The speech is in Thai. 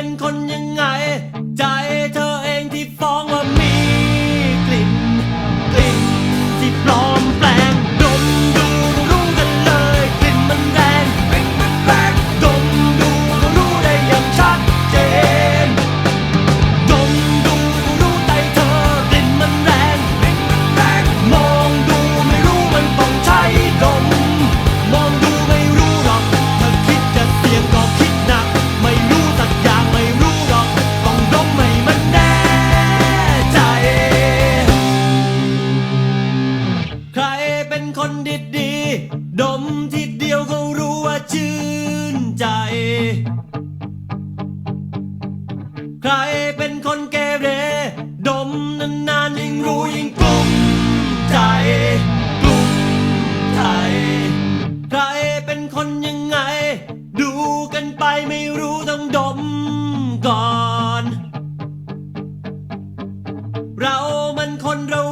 เป็นคนยังไง เรามันคนระ